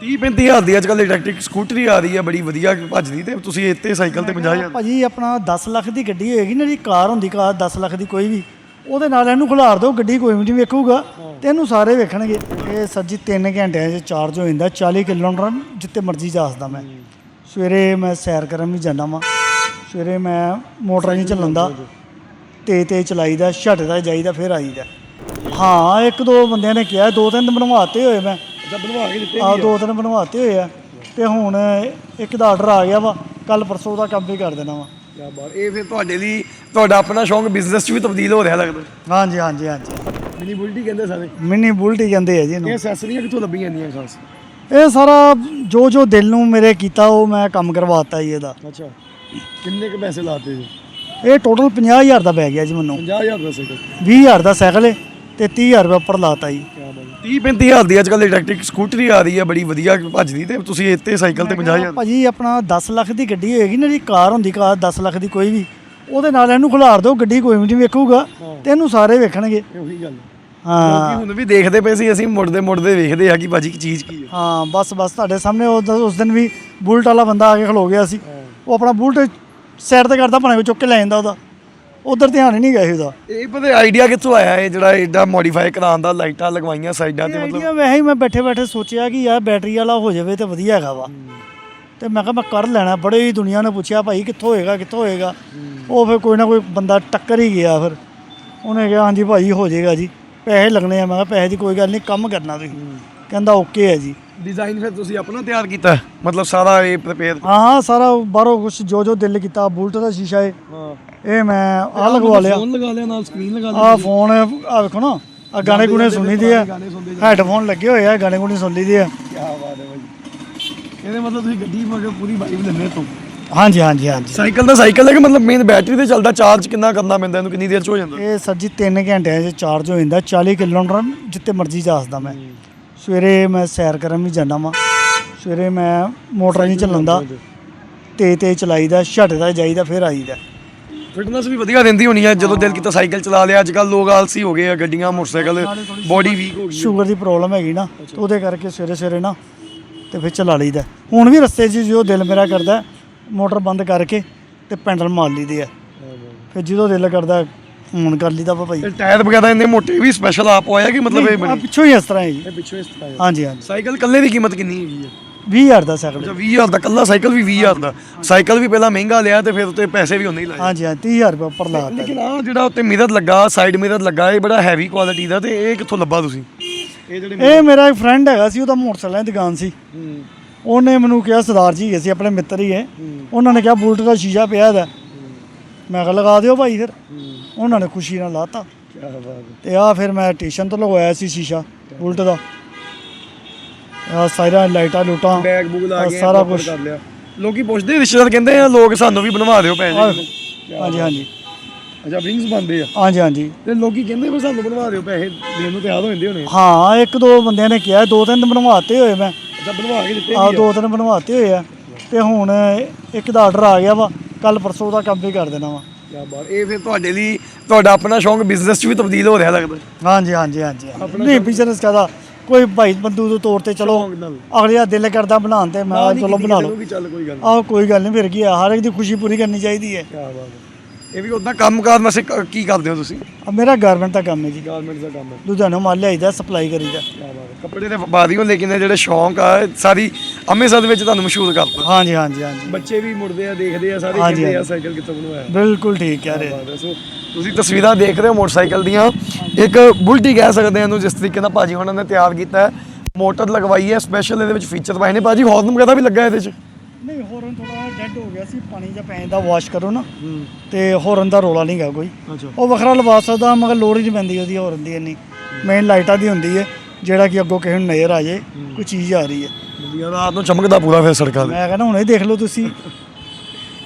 30 35000 ਦੀ ਅੱਜ ਕੱਲ ਇਲੈਕਟ੍ਰਿਕ ਸਕੂਟਰੀ ਆ ਰਹੀ ਹੈ ਬੜੀ ਵਧੀਆ ਭੱਜਦੀ ਤੇ ਤੁਸੀਂ ਇੱਥੇ ਸਾਈਕਲ ਤੇ 50000 ਭਾਜੀ ਆਪਣਾ 10 ਲੱਖ ਦੀ ਗੱਡੀ ਹੋਏਗੀ ਨਾ ਜਿਹੜੀ ਕਾਰ ਹੁੰਦੀ ਕਾਰ 10 ਲੱਖ ਦੀ ਕੋਈ ਵੀ ਉਹਦੇ ਨਾਲ ਇਹਨੂੰ ਖਿਲਾਰ ਦਿਓ ਗੱਡੀ ਕੋਈ ਨਹੀਂ ਵੇਖੂਗਾ ਤੇ ਇਹਨੂੰ ਸਾਰੇ ਵੇਖਣਗੇ। ਇਹ ਸਰ ਜੀ 3 ਘੰਟਿਆਂ 'ਚ ਚਾਰਜ ਹੋ ਜਾਂਦਾ 40 ਕਿਲੋਮੀਟਰ ਜਿੱਤੇ ਮਰਜ਼ੀ ਜਾਸਦਾ ਮੈਂ। ਸਵੇਰੇ ਮੈਂ ਸੈਰ ਕਰਨ ਵੀ ਜਾਂਦਾ ਵਾਂ ਸਵੇਰੇ ਮੈਂ ਮੋਟਰ ਨਹੀਂ ਚਲਾਉਂਦਾ ਤੇ ਤੇ ਚਲਾਈਦਾ ਛੱਡਦਾ ਜਾਈਦਾ ਫਿਰ ਆਈਦਾ। ਹਾਂ ਇੱਕ ਦੋ ਬੰਦਿਆਂ ਨੇ ਕਿਹਾ ਦੋ ਤਿੰਨ ਬਣਵਾਤੇ ਹੋਏ ਮੈਂ। ਅੱਛਾ ਬਣਵਾ ਕੇ ਦਿੱਤੇ ਆ? ਦੋ ਤਿੰਨ ਬਣਵਾਤੇ ਹੋਏ ਆ ਤੇ ਹੁਣ ਇੱਕ ਦਾ ਆਰਡਰ ਆ ਗਿਆ ਵਾ ਕੱਲ ਪਰਸੋਂ ਦਾ ਕੰਮ ਵੀ ਕਰ ਦੇਣਾ ਵਾ। ਕਿਆ ਬਾਤ ਇਹ ਫਿਰ ਤੁਹਾਡੇ ਲਈ ਤੁਹਾਡਾ ਆਪਣਾ ਸ਼ੌਂਕ ਬਿਜ਼ਨਸ 'ਚ ਵੀ ਤਬਦੀਲ ਹੋ ਰਿਹਾ ਲੱਗਦਾ। ਹਾਂਜੀ ਹਾਂਜੀ ਹਾਂਜੀ। ਮਿਨੀ ਬੁਲਟੀ ਕਹਿੰਦੇ ਸਾਰੇ। ਮਿੰਨੀ ਬੁਲਟ ਹੀ ਕਹਿੰਦੇ ਆ ਜੀ ਇਹ ਇਹਨੂੰ ਐਕਸੈਸਰੀਆਂ ਕਿੱਥੋਂ ਲੱਭੀਆਂ ਜਾਂਦੀਆਂ ਖਾਸ? ਇਹ ਸਾਰਾ ਜੋ ਜੋ ਦਿਲ ਨੂੰ ਮੇਰੇ ਕੀਤਾ ਉਹ ਮੈਂ ਕੰਮ ਕਰਵਾਤਾ ਜੀ ਇਹਦਾ। ਅੱਛਾ ਕਿੰਨੇ ਕੁ ਪੈਸੇ ਲਾਤੇ ਜੀ? ਇਹ ਟੋਟਲ 50000 ਦਾ ਪੈ ਗਿਆ ਜੀ ਮੈਨੂੰ। 50000 ਦਾ ਸਾਈਕਲ। 20000 ਦਾ ਸਾਈਕਲ ਹੈ ਤੇ 30000 ਰੁਪਏ ਉੱਪਰ ਲਾਤਾ ਜੀ। ਕਿਆ ਬਾਤ। 30 35000 ਦੀ ਅੱਜ ਕੱਲ ਇਲੈਕਟ੍ਰਿਕ ਸਕੂਟਰੀ ਆ ਰਹੀ ਹੈ ਬੜੀ ਵਧੀਆ ਭੱਜਦੀ ਤੇ ਤੁਸੀਂ ਇੱਥੇ ਸਾਈਕਲ ਤੇ 50000 ਭਾਜੀ ਆਪਣਾ 10 ਲੱਖ ਦੀ ਗੱਡੀ ਹੋਏਗੀ ਨਾ ਜਿਹੜੀ ਕਾਰ ਹੁੰਦੀ ਕਾਰ 10 ਲੱਖ ਦੀ ਕੋਈ ਵੀ ਉਹਦੇ ਨਾਲ ਇਹਨੂੰ ਖਿਲਾਰ ਦਿਓ ਗੱਡੀ ਕੋਈ ਨਹੀਂ ਵੇਖੂਗਾ ਤੇ ਇਹਨੂੰ ਸਾਰੇ ਵੇਖਣਗੇ। ਉਹੀ ਗੱਲ ਹਾਂ। ਹੁਣ ਵੀ ਦੇਖਦੇ ਪਏ ਸੀ ਅਸੀਂ ਮੁੜਦੇ ਮੁੜਦੇ ਵੇਖਦੇ ਆ ਕਿ ਭਾਜੀ ਕੀ ਚੀਜ਼ ਕੀ ਹੈ। ਹਾਂ ਬਸ ਬਸ ਤੁਹਾਡੇ ਸਾਹਮਣੇ ਉਸ ਦਿਨ ਵੀ ਬੁਲਟ ਵਾਲਾ ਬੰਦਾ ਆ ਕੇ ਖਲੋ ਗਿਆ ਸੀ। ਉਹ ਆਪਣਾ ਬੁਲਟ ਸਾਈਡ ਤੇ ਕਰਦਾ ਭਾਵੇਂ ਚੁੱਕ ਕੇ ਲੈ ਜਾਂਦਾ ਉਹਦਾ। ਉਧਰ ਧਿਆਨ ਹੀ ਨਹੀਂ ਗਿਆ ਸੀ ਉਹਦਾ ਇਹ ਪਤਾ ਆਈਡੀਆ ਕਿੱਥੋਂ ਆਇਆ ਇਹ ਜਿਹੜਾ ਐਡਾ ਮੋਡੀਫਾਈ ਕਰਾਉਣ ਦਾ ਲਾਈਟਾਂ ਲਗਵਾਈਆਂ ਸਾਈਡਾਂ ਤੇ ਮਤਲਬ ਆਈਡੀਆ ਵੈਸੇ ਹੀ ਮੈਂ ਬੈਠੇ ਬੈਠੇ ਸੋਚਿਆ ਕਿ ਯਾਰ ਬੈਟਰੀ ਵਾਲਾ ਹੋ ਜਾਵੇ ਤੇ ਵਧੀਆ ਹੈਗਾ ਵਾ। ਤੇ ਮੈਂ ਕਿਹਾ ਮੈਂ ਕਰ ਲੈਣਾ ਬੜੇ ਹੀ ਦੁਨੀਆ ਨੇ ਪੁੱਛਿਆ ਭਾਈ ਕਿੱਥੋਂ ਹੋਏਗਾ ਕਿੱਥੋਂ ਹੋਏਗਾ। ਉਹ ਫਿਰ ਕੋਈ ਨਾ ਕੋਈ ਬੰਦਾ ਟੱਕਰ ਹੀ ਗਿਆ ਫਿਰ। ਉਹਨੇ ਕਿਹਾ ਹਾਂਜੀ ਭਾਈ ਹੋ ਜਾਏਗਾ ਜੀ ਪੈਸੇ ਲੱਗਣੇ ਆ। ਮੈਂ ਕਿਹਾ ਪੈਸੇ ਦੀ ਕੋਈ ਗੱਲ ਨਹੀਂ ਕੰਮ ਕਰਨਾ ਤੁਸੀਂ। ਕਹਿੰਦਾ ਓਕੇ ਹੈ ਜੀ। ਡਿਜ਼ਾਈਨ ਫਿਰ ਤੁਸੀਂ ਆਪਣਾ ਤਿਆਰ ਕੀਤਾ? ਮਤਲਬ ਸਾਰਾ ਇਹ ਪ੍ਰਪੇਅਰ ਹਾਂ ਹਾਂ ਸਾਰਾ ਬਾਹਰੋਂ ਕੁਝ ਜੋ ਜੋ ਦਿਲ ਕੀਤਾ ਬੁਲਟ ਦਾ ਸ਼ੀਸ਼ਾ ਹੈ ਹਾਂ। ਇਹ ਮੈਂ ਆ ਲਗਵਾ ਲਿਆ। ਫੋਨ ਲਗਾ ਲਿਆ ਨਾਲ ਸਕਰੀਨ ਲਗਾ ਆ ਫੋਨ ਆ ਵੇਖੋ ਨਾ ਆ ਗਾਣੇ ਗੁਣੇ ਸੁਣੀ ਦੇ ਆ। ਹੈੱਡਫੋਨ ਲੱਗੇ ਹੋਏ ਆ ਗਾਣੇ ਗੁਣੇ ਸੁਣ ਲਈਦੇ ਆ। ਕੀ ਬਾਤ ਹੈ ਭਾਈ ਇਹਦੇ ਮਤਲਬ ਤੁਸੀਂ ਗੱਡੀ ਮਗਰ ਪੂਰੀ ਵਾਈਬ ਲੈਣੇ ਤੋਂ। ਹਾਂਜੀ ਹਾਂਜੀ ਹਾਂਜੀ। ਸਾਈਕਲ ਦਾ ਸਾਈਕਲ ਹੈ ਕਿ ਮਤਲਬ ਮੇਨ ਬੈਟਰੀ ਤੇ ਚੱਲਦਾ ਚਾਰਜ ਕਿੰਨਾ ਕਰਨਾ ਪੈਂਦਾ ਇਹਨੂੰ ਕਿੰਨੀ ਦੇਰ ਚ ਹੋ ਜਾਂਦਾ? ਇਹ ਸਰ ਜੀ 3 ਘੰਟਿਆਂ 'ਚ ਚਾਰਜ ਹੋ ਜਾਂਦਾ 40 ਕਿਲੋਮੀਟਰ ਜਿੱਤੇ ਮਰਜ਼ੀ ਜਾਸਦਾ ਮੈਂ। ਸਵੇਰੇ ਮੈਂ ਸੈਰ ਕਰਨ ਵੀ ਜਾਂਦਾ ਵਾਂ। ਸਵੇਰੇ ਮੈਂ ਮੋਟਰ ਨਹੀਂ ਚਲਾਉਂਦਾ ਤੇ ਤੇ ਚਲਾਈਦਾ ਛੱਡਦਾ ਜਾਈਦਾ ਫਿਰ ਆਈਦਾ। ਫਿਟਨੈਸ ਵੀ ਵਧੀਆ ਰਹਿੰਦੀ ਹੋਣੀ ਹੈ ਜਦੋਂ ਦਿਲ ਕੀਤਾ ਸਾਈਕਲ ਚਲਾ ਲਿਆ। ਅੱਜ ਕੱਲ ਲੋਕ ਆਲਸੀ ਹੋ ਗਏ ਆ ਗੱਡੀਆਂ ਮੋਟਰਸਾਈਕਲ ਬੋਡੀ ਵੀਕ ਹੋ ਗਈ ਸ਼ੂਗਰ ਦੀ ਪ੍ਰੋਬਲਮ ਹੈਗੀ ਨਾ। ਤੇ ਉਹਦੇ ਕਰਕੇ ਸਵੇਰੇ ਸਵੇਰੇ ਨਾ ਤੇ ਫਿਰ ਚਲਾ ਲਈਦਾ। ਹੁਣ ਵੀ ਰਸਤੇ 'ਚ ਜੋ ਦਿਲ ਮੇਰਾ ਕਰਦਾ ਮੋਟਰ ਬੰਦ ਕਰਕੇ ਤੇ ਪੈਂਡਲ ਮਾਰ ਲਈਦੇ ਆ। ਫਿਰ ਜਦੋਂ ਦਿਲ ਕਰਦਾ ਹੁਣ ਕਰ ਲਈਦਾ ਵਾ ਭਾਈ। ਇਹ ਟਾਇਰ ਵਗੈਰਾ ਇੰਨੇ ਮੋਟੇ ਵੀ ਸਪੈਸ਼ਲ ਆਪ ਆਇਆ ਕਿ ਮਤਲਬ ਇਹ ਬਣੀ? ਪਿੱਛੋਂ ਹੀ ਇਸ ਤਰ੍ਹਾਂ ਹੈ ਜੀ। ਇਹ ਪਿੱਛੋਂ ਇਸ ਤਰ੍ਹਾਂ ਹਾਂਜੀ ਹਾਂਜੀ। ਸਾਈਕਲ ਕੱਲੇ ਦੀ ਕੀਮਤ ਕਿੰਨੀ ਹੈਗੀ ਹੈ? 20000 ਦਾ ਸਾਈਕਲ। ਅੱਛਾ 20000 ਦਾ ਕੱਲਾ ਸਾਈਕਲ ਵੀ 20000 ਦਾ। ਸਾਈਕਲ ਵੀ ਪਹਿਲਾਂ ਮਹਿੰਗਾ ਲਿਆ ਤੇ ਫਿਰ ਉੱਤੇ ਪੈਸੇ ਵੀ ਉਨੇ ਹੀ ਲਾਏ। ਹਾਂਜੀ ਹਾਂ 30000 ਰੁਪਏ ਉੱਪਰ ਲਾਤਾ ਲੇਕਿਨ ਆ ਜਿਹੜਾ ਉੱਤੇ ਮਿਰਰ ਲੱਗਾ ਸਾਈਡ ਮਿਰਰ ਲੱਗਾ ਇਹ ਬੜਾ ਹੈਵੀ ਕੁਆਲਿਟੀ ਦਾ ਤੇ ਇਹ ਕਿੱਥੋਂ ਲੱਭਾ ਤੁਸੀਂ? ਇਹ ਜਿਹੜੇ ਇਹ ਮੇਰਾ ਇੱਕ ਫਰੈਂਡ ਹੈਗਾ ਸੀ ਉਹਦਾ ਮੋਟਰਸਾਈਕਲ ਦੀ ਦੁਕਾਨ ਸੀ। ਉਹਨੇ ਮੈਨੂੰ ਕਿਹਾ ਸਰਦਾਰ ਜੀ ਹੈਗੇ ਸੀ ਆਪਣੇ ਮਿੱਤਰ ਹੀ। ਹੈ। ਉਹਨਾਂ ਨੇ ਕਿਹਾ ਬੁਲਟ ਦਾ ਸ਼ੀਸ਼ਾ ਪਿਆ ਇਹਦਾ। ਮੈਂ ਕਿਹਾ ਲਗਾ ਦਿਓ ਭਾਈ ਫਿਰ। ਉਹਨਾਂ ਨੇ ਖੁਸ਼ੀ ਨਾਲ ਲਾਤਾ। ਕੀ ਬਾਤ ਤੇ ਆ ਫਿਰ ਮੈਂ ਸਟੇਸ਼ਨ ਤੋਂ ਲਗਵਾਇਆ ਸੀ ਸ਼ੀਸ਼ਾ ਬੁਲਟ ਦਾ। ਆ ਸਾਰਾ ਲਾਈਟਾਂ ਲੂਟਾਂ ਬੈਗ ਬੁਗ ਲਾ ਆਹ ਕੇ ਸਾਰਾ proper ਕੁਛ। ਕਰ ਲਿਆ। ਲੋਕੀ ਪੁੱਛਦੇ ਰਿਸ਼ਤੇਦਾਰ ਕਹਿੰਦੇ ਆ ਲੋਕ ਸਾਨੂੰ ਵੀ ਬਣਵਾ ਦਿਓ ਪੈਸੇ ਹਾਂਜੀ ਹਾਂਜੀ। ਅੱਛਾ ਵਿੰਗਸ ਬੰਦੇ ਆ। ਹਾਂਜੀ ਹਾਂਜੀ। ਤੇ ਲੋਕੀ ਕਹਿੰਦੇ ਵੀ ਸਾਨੂੰ ਬਣਵਾ ਦਿਓ ਪੈਸੇ ਦੇਣ ਨੂੰ ਤਿਆਰ ਹੋ ਜਾਂਦੇ ਹੋਣੇ ਹਾਂ ਇੱਕ ਦੋ ਬੰਦਿਆਂ ਨੇ ਕਿਹਾ ਦੋ ਤਿੰਨ ਬਣਵਾਤੇ ਹੋਏ ਮੈਂ। ਅੱਛਾ ਬਣਵਾ ਕੇ ਦਿੱਤੇ ਆ। ਦੋ ਤਿੰਨ ਬਣਵਾਤੇ ਹੋਏ ਆ। ਤੇ ਹੁਣ ਇੱਕ ਦਾ ਆਰਡਰ ਆ ਗਿਆ ਵਾ। ਕੱਲ ਪਰਸੋਂ ਦਾ ਕੰਮ ਵੀ ਕਰ ਦੇਣਾ ਵਾ। ਕੀ ਬਾਤ ਇਹ ਫਿਰ ਤੁਹਾਡੇ ਲਈ ਤੁਹਾਡਾ ਆਪਣਾ ਸ਼ੌਂਕ ਬਿਜ਼ਨਸ 'ਚ ਵੀ ਤਬਦੀਲ ਹੋ ਰਿਹਾ ਲੱਗਦਾ। ਹਾਂਜੀ ਹਾਂਜੀ ਹਾਂਜੀ ਨਹੀਂ ਬਿਜ਼ਨਸ ਕਹਦਾ ਕੋਈ ਭਾਈ ਬੰਦੂ ਦੇ ਤੌਰ ਤੇ ਚਲੋ ਸ਼ੌਂਕ ਨਾਲ। ਅਗਲੇ ਦਿਲ ਕਰਦਾ ਬਣਾਉਣ ਤੇ ਮੈਂ ਕਿਹਾ ਚਲੋ ਬਣਾ ਲਓ। ਵੀ ਚੱਲ ਕੋਈ ਗੱਲ ਆਹ ਕੋਈ ਗੱਲ ਨਹੀਂ ਫਿਰ ਕੀ ਆ? ਹਰ ਇੱਕ ਦੀ ਖੁਸ਼ੀ ਪੂਰੀ ਕਰਨੀ ਚਾਹੀਦੀ ਹੈ। ਕੀ ਬਾਤ ਹੈ। ਇਹ ਵੀ ਉਦਾਂ ਕੰਮ ਕਾਰ ਵੈਸੇ ਕ- ਕੀ ਕਰਦੇ ਹੋ ਤੁਸੀਂ? ਆ ਮੇਰਾ ਗਾਰਮੈਂਟ ਦਾ ਕੰਮ ਹੈ ਜੀ। ਗਾਰਮੈਂਟ ਦਾ ਕੰਮ ਹੈ। ਲੁਧਿਆਣੋਂ ਮਾਲ ਲਿਆਈਦਾ ਸਪਲਾਈ ਕਰੀਦਾ। ਕੱਪੜੇ ਦੇ ਬਾਦੀ ਹੋ ਲੇਕਿਨ ਇਹ ਜਿਹੜੇ ਸ਼ੌਂਕ ਆ ਇਹ ਸਾਰੀ ਅੰਮ੍ਰਿਤਸਰ ਦੇ ਵਿੱਚ ਤੁਹਾਨੂੰ ਮਸ਼ਹੂਰ ਕਰਤਾ ਹਾਂਜੀ ਹਾਂਜੀ ਹਾਂਜੀ। ਬੱਚੇ ਵੀ ਮੁੜਦੇ ਆ ਦੇਖਦੇ ਆ ਸਾਰੇ ਕਹਿੰਦੇ ਆ। ਸਾਈਕਲ ਕਿੱਥੋਂ ਬਣਵਾਇਆ? ਬਿਲਕੁਲ ਠੀਕ ਕਹਿ ਰਹੇ। ਸੋ ਤੁਸੀਂ ਤਸਵੀਰਾਂ ਦੇਖ ਰਹੇ ਹੋ ਮੋਟਰਸਾਈਕਲ ਦੀਆਂ। ਇੱਕ ਬੁਲਟੀ ਕਹਿ ਸਕਦੇ ਆ ਇਹਨੂੰ ਜਿਸ ਤਰੀਕੇ ਨਾਲ ਭਾਜੀ ਉਹਨਾਂ ਨੇ ਤਿਆਰ ਕੀਤਾ ਹੈ। ਮੋਟਰ ਲਗਵਾਈ ਹੈ ਸਪੈਸ਼ਲ ਇਹਦੇ ਵਿੱਚ ਫੀਚਰ ਪਾਏ ਨੇ। ਭਾਜੀ ਹੌਰਨ ਵਗੈਰਾ ਵੀ ਲੱਗਾ ਇਹਦੇ 'ਚ? ਨਹੀਂ ਹੋਰਨ ਥੋੜਾ ਡੈਡ ਹੋ ਗਿਆ ਸੀ ਪਾਣੀ ਜਾਂ ਪੈਣ ਦਾ ਵਾਸ਼ ਕਰੋ ਨਾ। ਤੇ ਹੋਰਨ ਦਾ ਰੋਲਾ ਨਹੀਂ ਗਾ ਕੋਈ। ਅੱਛਾ। ਉਹ ਵੱਖਰਾ ਲਵਾ ਸਕਦਾ ਮਗਰ ਲੋੜ ਹੀ ਨਹੀਂ ਪੈਂਦੀ ਉਹਦੀ ਹੋਰਨ ਦੀ ਇੰਨੀ। ਮੇਨ ਲਾਈਟਾਂ ਦੀ ਹੁੰਦੀ ਹੈ ਜਿਹੜਾ ਕਿ ਅੱਗੋਂ ਕਿਸੇ ਨੂੰ ਨਜ਼ਰ ਆ ਜੇ ਕੋਈ ਚੀਜ਼ ਆ ਰਹੀ ਹੈ ਵਧੀਆ ਰਾਤ ਨੂੰ ਚਮਕਦਾ ਪੂਰਾ ਫਿਰ ਸੜਕਾਂ ਤੇ। ਮੈਂ ਕਹਿੰਦਾ ਹੁਣੇ ਦੇਖ ਲਓ ਤੁਸੀਂ।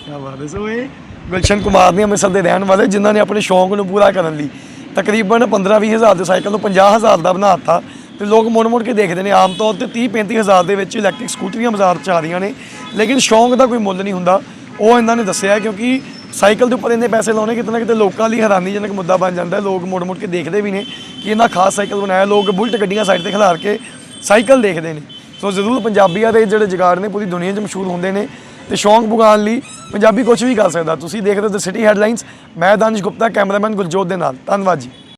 ਕਿਆ ਬਾਤ ਹੈ। ਸੋ ਇਹ ਗੁਲਸ਼ਨ ਕੁਮਾਰ ਨੇ ਅੰਮ੍ਰਿਤਸਰ ਦੇ ਰਹਿਣ ਵਾਲੇ ਜਿਨ੍ਹਾਂ ਨੇ ਆਪਣੇ ਸ਼ੌਂਕ ਨੂੰ ਪੂਰਾ ਕਰਨ ਲਈ ਤਕਰੀਬਨ 15-20 ਹਜ਼ਾਰ ਦੇ ਸਾਈਕਲ ਨੂੰ 50 ਹਜ਼ਾਰ ਦਾ ਬਣਾਤਾ ਤੇ ਲੋਕ ਮੁੜ ਮੁੜ ਕੇ ਦੇਖਦੇ ਨੇ ਆਮ ਤੌਰ ਤੇ 30-35 ਹਜ਼ਾਰ ਦੇ ਵਿੱਚ ਇਲੈਕਟ੍ਰਿਕ ਸਕੂਟਰੀਆਂ ਬਾਜ਼ਾਰ 'ਚ ਆ ਰਹੀਆਂ ਨੇ, ਲੇਕਿਨ ਸ਼ੌਂਕ ਦਾ ਕੋਈ ਮੁੱਲ ਨਹੀਂ ਹੁੰਦਾ। ਉਹ ਇਹਨਾਂ ਨੇ ਦੱਸਿਆ ਕਿਉਂਕਿ ਸਾਈਕਲ ਦੇ ਉੱਪਰ ਇੰਨੇ ਪੈਸੇ ਲਾਉਣੇ ਕਿਤੇ ਨਾ ਕਿਤੇ ਲੋਕਾਂ ਲਈ ਹੈਰਾਨੀਜਨਕ ਮੁੱਦਾ ਬਣ ਜਾਂਦਾ ਹੈ। ਲੋਕ ਮੁੜ ਮੁੜ ਕੇ ਦੇਖਦੇ ਵੀ ਨੇ ਕਿ ਇਹਨਾਂ ਖਾਸ ਸਾਈਕਲ ਬਣਾਇਆ, ਲੋਕ ਬੁਲਟ ਗੱਡੀਆਂ ਸਾਈਡ ਤੇ ਖਿਲਾਰ ਕੇ ਸਾਈਕਲ ਦੇਖਦੇ ਨੇ। ਸੋ ਜ਼ਰੂਰ ਪੰਜਾਬੀਆਂ ਦੇ ਜਿਹੜੇ ਜਗਾੜ ਨੇ, ਪੂਰੀ ਦੁਨੀਆ 'ਚ ਮਸ਼ਹੂਰ ਹੁੰਦੇ ਨੇ ਤੇ ਸ਼ੌਂਕ ਪੁਗਾਉਣ ਲਈ ਪੰਜਾਬੀ ਕੁਝ ਵੀ ਕਰ ਸਕਦਾ। ਤੁਸੀਂ ਦੇਖਦੇ ਹੋ ਦ ਸਿਟੀ ਹੈਡਲਾਈਨਸ ਮੈਂ ਦਾਨਿਸ਼ ਗੁਪਤਾ, ਕੈਮਰਾਮੈਨ ਗੁਰਜੋਤ ਦੇ ਨਾਲ। ਧੰਨਵਾਦ ਜੀ।